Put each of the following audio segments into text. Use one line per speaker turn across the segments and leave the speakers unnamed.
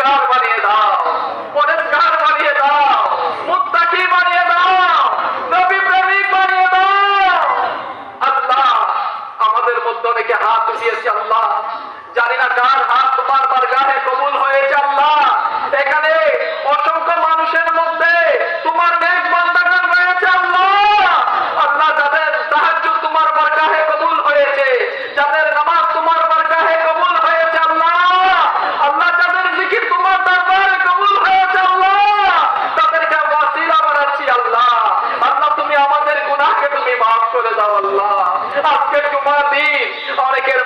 কার বানিয়ে দাও পরের বানিয়ে দাও, মুত্তাকি বানিয়ে দাও, নবী প্রেমিক দাও। আল্লাহ, আমাদের মধ্যে অনেকে হাত উঠিয়েছে, আল্লাহ। জানি না কার হাত তোমার বারগাহে অনেকের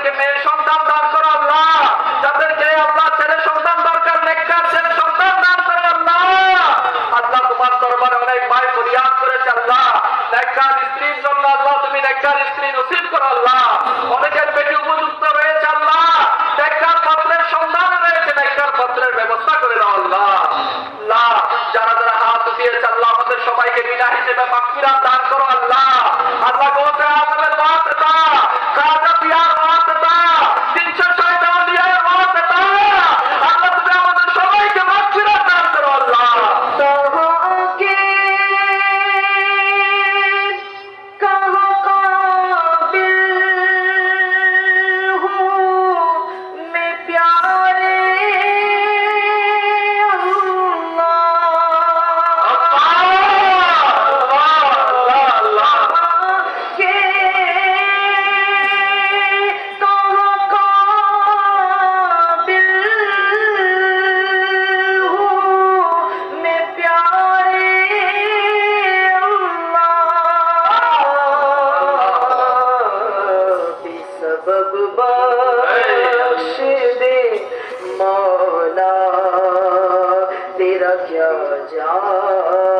তাদেরকে মেয়ের সন্তান দান করো আল্লাহ তাদেরকে আল্লাহ ছেলে সন্তান দরকার, নেককার ছেলে সন্তান দান করো আল্লাহ আল্লাহ তোমার দরবারে অনেক ভাই ফরিয়াদ করেছে, আল্লাহ। নেককার স্ত্রীর জন্য আল্লাহ তুমি নেককার স্ত্রী নসিব করো, আল্লাহ। অনেকের বেটি উপযুক্ত রয়েছে, আল্লাহ। নেককার পত্রের সন্তান রয়েছে, নেককার পত্রের ব্যবস্থা করে দাও, আল্লাহ। যারা যারা হাত দিয়েছে আল্লাহ আমাদের সবাইকে বিনা হিসেবে মাকফিরাত দান করো
क्या जा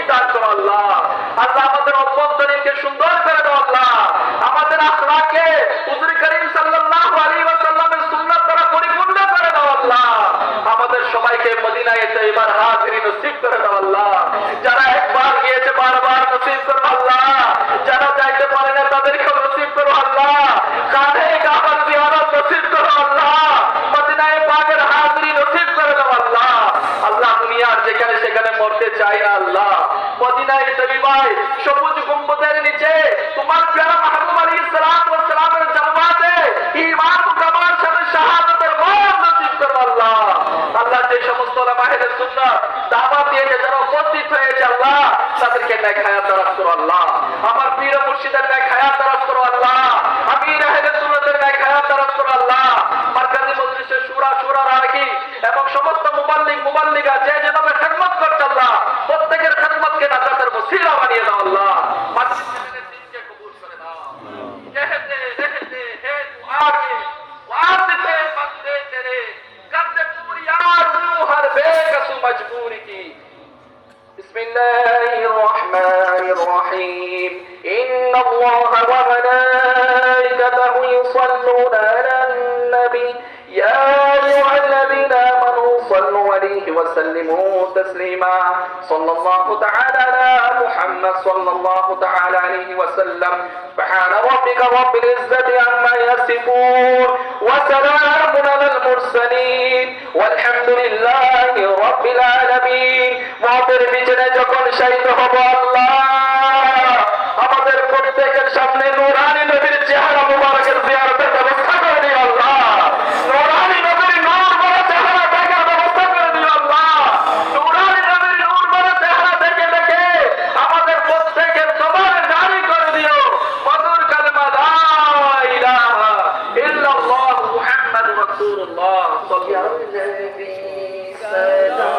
নিশ্চিত করে দাও আল্লাহ। যারা দিয়েছে যারা উপস্থিত হয়েছে আল্লাহ, তাদেরকে নেক তারা করো আল্লাহ। আমার পীর মুর্শিদের নেক তারা করো আল্লাহ। আমি রাহেদের সুরতের নেক হায়াত দারাজ করো আল্লাহ। মার্কাজি মজলিসের সুরা সুরা রাখি এবং সমস্ত মুবাল্লিক মুবাল্লিকা যে যেভাবে وسلموا تسليما صلى الله تعالى على محمد صلى الله تعالى عليه وسلم سبحان ربك رب العزة عما يصفون وسلام على المرسلين والحمد لله رب العالمين মতের পিছনে যখন শাহিদ হব আল্লাহ আমাদের প্রত্যেকের সামনে নুরানি الله صل
على النبي سلام